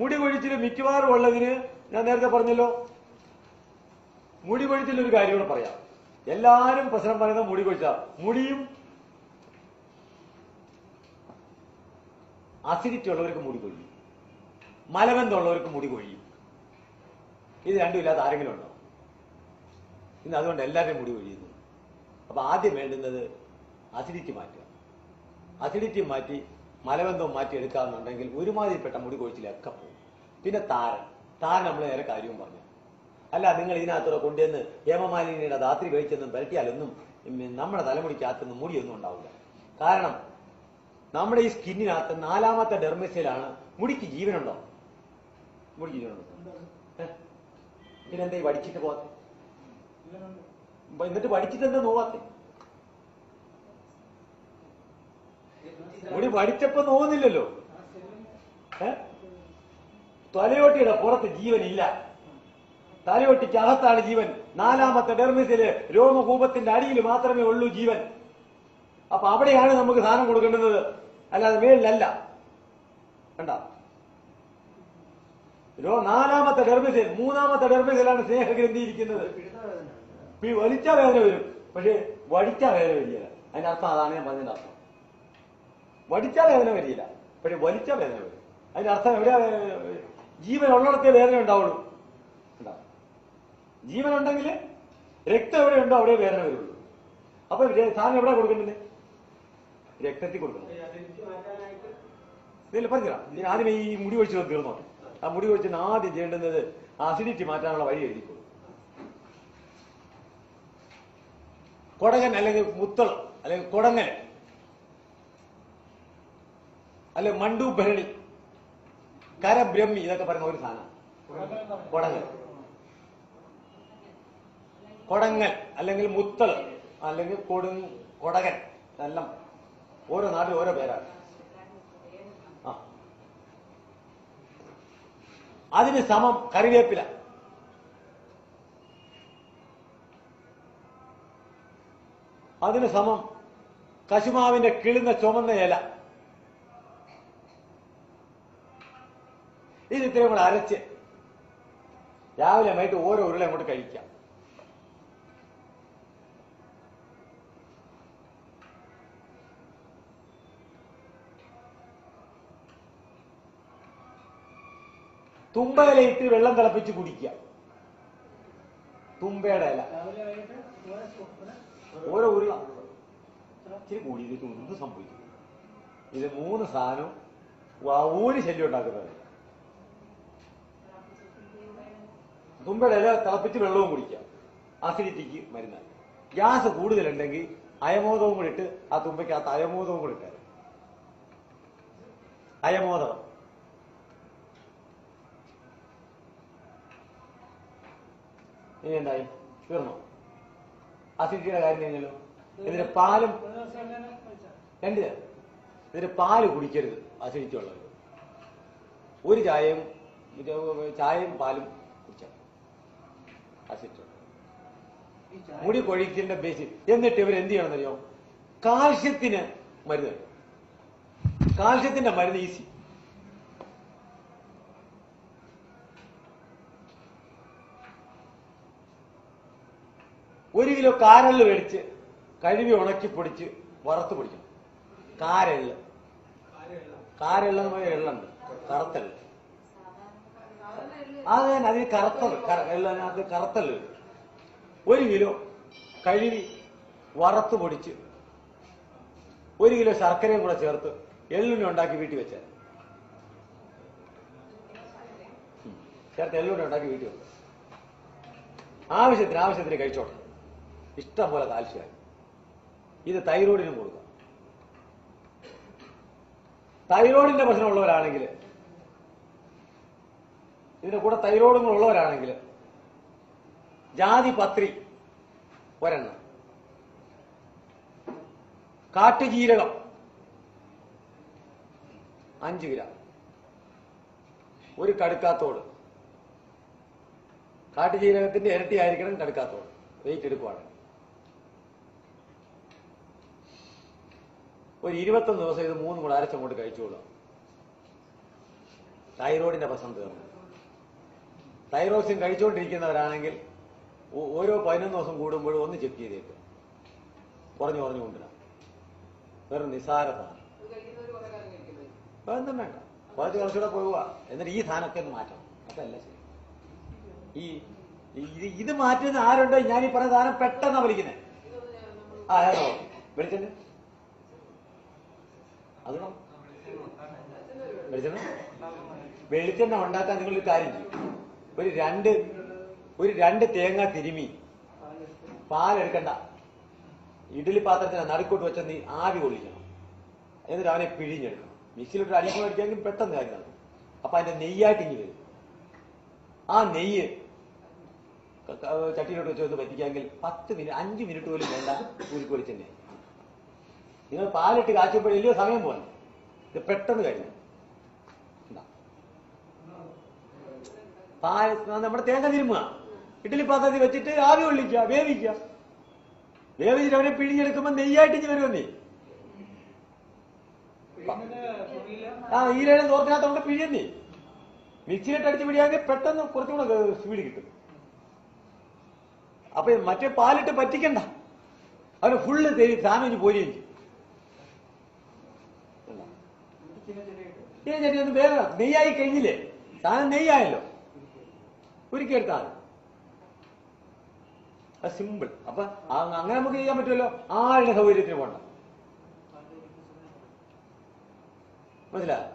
മുടി കൊഴിച്ചിൽ മിക്കവാറും ഉള്ളതിന് ഞാൻ നേരത്തെ പറഞ്ഞല്ലോ. മുടി കൊഴിച്ചിൽ ഒരു കാര്യം കൂടെ പറയാം. എല്ലാരും പ്രശ്നം പറയുന്നത് മുടി കൊഴിച്ച. മുടിയും അസിഡിറ്റി ഉള്ളവർക്ക് മുടി കൊഴിയും. മലബന്ധമുള്ളവർക്ക് മുടി കൊഴിയും. ഇത് രണ്ടും ഇല്ലാത്ത ആരെങ്കിലും ഉണ്ടോ? ഇന്ന് അതുകൊണ്ട് എല്ലാവരുടെയും മുടി കൊഴിയുന്നു. അപ്പൊ ആദ്യം വേണ്ടുന്നത് അസിഡിറ്റി മാറ്റുക. അസിഡിറ്റി മാറ്റി മലബന്ധവും മാറ്റി എടുക്കാമെന്നുണ്ടെങ്കിൽ ഒരുമാതിരിപ്പെട്ട മുടി കൊഴിച്ചിലൊക്കെ പോകും. പിന്നെ താരൻ. താരൻ നമ്മൾ നേരെ കാര്യവും പറഞ്ഞു. അല്ല നിങ്ങൾ ഇതിനകത്തൂടെ കൊണ്ടുവന്ന് ഹേമമാലിനിയുടെ രാത്രി കഴിച്ചെന്നും പരട്ടിയാലൊന്നും നമ്മുടെ തലമുടിക്കകത്തുനിന്ന് മുടിയൊന്നും ഉണ്ടാവില്ല. കാരണം നമ്മുടെ ഈ സ്കിന്നിനകത്ത് നാലാമത്തെ ഡെർമിസിലാണ് മുടിക്ക് ജീവനുണ്ടോ? മുടിക്ക് ജീവനുണ്ടോ? പിന്നെന്താ ഈ വടിച്ചിട്ട് പോകാത്തെ എന്നിട്ട് വടിച്ചിട്ട് എന്താ നോവാത്തെ? മുടി വടിച്ചപ്പോ നോവുന്നില്ലല്ലോ. ഏ? തലയോട്ടിയുടെ പുറത്ത് ജീവനില്ല. തലയോട്ടിക്ക് അകത്താണ് ജീവൻ. നാലാമത്തെ ഡെർമിസിൽ രോമകൂപത്തിന്റെ അടിയിൽ മാത്രമേ ഉള്ളൂ ജീവൻ. അപ്പൊ അവിടെയാണ് നമുക്ക് സാധനം കൊടുക്കേണ്ടത്. അല്ലാതെ മേളിലല്ല കണ്ട? രോ നാലാമത്തെ ഡെർമിസിൽ മൂന്നാമത്തെ ഡെർമിസിലാണ് സ്നേഹഗ്രന്ഥി ഇരിക്കുന്നത് ഈ വലിച്ച വേദന വരും. പക്ഷെ വടിച്ചാ വേദന വരികയില്ല അതിന്റെ അർത്ഥം അതാണ് ഞാൻ പറഞ്ഞതിന്റെ അർത്ഥം വടിച്ച വേദന വരില്ല. പക്ഷെ വലിച്ചാൽ വേദന വരും. അതിന്റെ അർത്ഥം എവിടെ ജീവൻ ഉള്ളിടത്തേ വേദന ഉണ്ടാവുള്ളൂ. ഉണ്ടാവും. ജീവൻ ഉണ്ടെങ്കിൽ രക്തം എവിടെ ഉണ്ടോ അവിടെ വേദന വരുള്ളൂ. അപ്പൊ സാധനം എവിടെ കൊടുക്കുന്നത് രക്തത്തിൽ കൊടുക്കണം. ഇതിൽ പറഞ്ഞില്ല ഇതിന് ആദ്യമേ ഈ മുടി ഒഴിച്ച് തീർന്നോ ആ മുടി ഒഴിച്ചിന് ആദ്യം ചെയ്യേണ്ടുന്നത് അസിഡിറ്റി മാറ്റാനുള്ള വഴി എഴുതി കൊടകൻ അല്ലെങ്കിൽ മുത്തളം അല്ലെങ്കിൽ കൊടങ്ങൻ അല്ലെ മണ്ടു ഭരണി. കരബ്രഹ്മി ഇതൊക്കെ പറയുന്ന ഒരു സാധനം. കൊടങ്ങൽ കൊടങ്ങൽ അല്ലെങ്കിൽ മുത്തൾ അല്ലെങ്കിൽ കൊടു കൊടകൻ എല്ലാം ഓരോ നാട്ടിൽ ഓരോ പേരാണ്. അതിന് സമം കറിവേപ്പില. അതിന് സമം കശുമാവിന്റെ കിളുന്ന ചുമന്ന ഇല. ഇത് ഇത്രയും കൂടെ അരച്ച് രാവിലെ വൈകിട്ട് ഓരോ ഉരുള അങ്ങോട്ട് കഴിക്കാം. തുമ്പയില ഇട്ട് വെള്ളം തിളപ്പിച്ച് കുടിക്കുക. തുമ്പയുടെ ഇല. ഓരോ ഉരുള. ഇച്ചിരി കൂടി. ഇത് എന്ത് സംഭവിക്കും ഇത് മൂന്ന് സാധനവും ഒരു ശല്യം ഉണ്ടാക്കുന്നത് തുമ്പയുടെ ഇല തിളപ്പിച്ച് വെള്ളവും കുടിക്കാം. അസിഡിറ്റിക്ക് മരുന്നാണ്. ഗ്യാസ് കൂടുതലുണ്ടെങ്കിൽ അയമോദവും കൂടി ഇട്ട് ആ തുമ്പയ്ക്കകത്ത് അയമോദവും കൂടി ഇട്ടാൽ അയമോദം. ഇനി എന്തായി? തീർന്നു? അസിഡിറ്റിയുടെ കാര്യം കഴിഞ്ഞല്ലോ. ഇതിന് പാലും രണ്ട് ഇതിന് പാൽ കുടിക്കരുത് അസിഡിറ്റി ഉള്ളത് ഒരു ചായയും ചായയും പാലും കുടിച്ചാൽ അസിഡിറ്റി മുടി കൊഴിച്ചിന്റെ ബേസിൽ എന്നിട്ട് ഇവർ എന്ത് ചെയ്യണം അറിയോ കാൽസ്യത്തിന് മരുന്ന്. കാൽഷ്യത്തിന്റെ മരുന്ന് ഈസി ഒരു കിലോ കാരൽ മേടിച്ച് കഴുകി ഉണക്കി പൊടിച്ച് വറുത്ത് പൊടിക്കണം. കാരെള്ള് കാരെള്ള എള്ളുണ്ട് കറുത്തള്ള് അത് അതിന് കറുത്തത്. അത് എള്ളതിനകത്ത് കറുത്തള്ള് ഒരു കിലോ കഴുകി വറുത്ത് പൊടിച്ച് ഒരു കിലോ ശർക്കരയും കൂടെ ചേർത്ത് എള്ളുണ്ണി ഉണ്ടാക്കി വീട്ടിൽ വെച്ചാൽ. ചേർത്ത് എള്ളുണ്ണി ഉണ്ടാക്കി വീട്ടിൽ വെച്ചു ആവശ്യത്തിന് ആവശ്യത്തിന് കഴിച്ചോട്ടെ. ഇഷ്ടം പോലെ കാൽസ്യമായി ഇത് തൈറോയിഡിനും കൊടുക്കാം. തൈറോയിഡിന്റെ പ്രശ്നമുള്ളവരാണെങ്കിൽ ഇതിന്റെ കൂടെ തൈറോയിഡും ഉള്ളവരാണെങ്കിൽ ജാതി പത്രി ഒരെണ്ണം. കാട്ടുജീരകം അഞ്ച് ഗ്രാം. ഒരു കടുക്കാത്തോട്. കാട്ടുജീരകത്തിന്റെ ഇരട്ടി ആയിരിക്കണം കടുക്കാത്തോട്. വെയിറ്റ് എടുക്കുവാണ്. ഒരു ഇരുപത്തൊന്ന് ദിവസം ഇത് മൂന്നും കൂടെ അരച്ചങ്ങോട്ട് കഴിച്ചോളാം. തൈറോയിഡിന്റെ പ്രശ്നം തീർന്നു. തൈറോക്സിൻ കഴിച്ചുകൊണ്ടിരിക്കുന്നവരാണെങ്കിൽ ഓരോ പതിനൊന്ന് ദിവസം കൂടുമ്പോഴും ഒന്ന് ചെക്ക് ചെയ്തേക്ക്. കുറഞ്ഞു കുറഞ്ഞു കൊണ്ടുവരാം. വെറും നിസാരതാണ് ഒന്നും വേണ്ട. കുറച്ച് കുറച്ചുകൂടെ പോവുക. എന്നിട്ട് ഈ സാധനമൊക്കെ ഒന്ന് മാറ്റണം. അതല്ല ശരി. ഈ ഇത് മാറ്റുന്ന ആരുണ്ടോ? ഞാൻ ഈ പറഞ്ഞ സാധനം പെട്ടെന്ന് വിളിക്കുന്നത് ആ ഹലോ. വെളിച്ചെണ്ണ അതിനോ വെളിച്ചെണ്ണ വെളിച്ചെണ്ണ ഉണ്ടാക്കാൻ നിങ്ങളൊരു കാര്യം ചെയ്യും. ഒരു രണ്ട് ഒരു രണ്ട് തേങ്ങ തിരുമി. പാലെടുക്കണ്ട. ഇഡലി പാത്രത്തിന് നടുക്കോട്ട് വെച്ച നീ ആവി കൊള്ളിക്കണം. എന്നിട്ട് അവനെ പിഴിഞ്ഞെടുക്കണം. മിക്സിയിലിട്ട് അടിക്കാൻ അടിക്കാമെങ്കിൽ പെട്ടെന്ന് കാര്യം നടക്കും. അപ്പൊ അതിന്റെ നെയ്യായിട്ട് ഇനി വരും. ആ നെയ്യ് ചട്ടിയിലോട്ട് വെച്ച് ഒന്ന് പറ്റിക്കാമെങ്കിൽ പത്ത് മിനിറ്റ് അഞ്ച് മിനിറ്റ് പോലും വേണ്ട ഉരുക്കൊളിച്ചെന്നെ നിങ്ങൾ പാലിട്ട് കാച്ചപ്പോഴും വലിയ സമയം പോലെ ഇത് പെട്ടെന്ന് കഴിഞ്ഞു പാൽ നമ്മുടെ തേങ്ങ തിരുമുക. ഇഡ്ഡലി പാത്രത്തിൽ വെച്ചിട്ട് ആവി കൊള്ളിക്കുക വേവിക്കുക. വേവിച്ചിട്ട് അവരെ പിഴിഞ്ഞെടുക്കുമ്പോ നെയ്യായിട്ട് ഇനി വരുമെന്നേ ആ ഈരയുടെ തോർത്തിനകത്തോണ്ട് പിഴിയുന്നേ മിക്സിയിലിട്ട് അടിച്ച് പിടിയാണെങ്കിൽ പെട്ടെന്ന് കുറച്ചുകൂടെ സ്പീഡ് കിട്ടും. അപ്പൊ മറ്റേ പാലിട്ട് പറ്റിക്കണ്ട. അവന് ഫുള്ള് സാധനം പോരുകയും ചെയ്യും. ഒന്ന് വേഗം നെയ്യായി കഴിഞ്ഞില്ലേ? സാധനം നെയ്യായല്ലോ. ഒരിക്കലെടുത്താൽ അത് സിമ്പിൾ അപ്പൊ അങ്ങനെ നമുക്ക് ചെയ്യാൻ പറ്റുമല്ലോ. ആളുടെ സൗകര്യത്തിന് പോണ്ട മനസ്സിലായോ?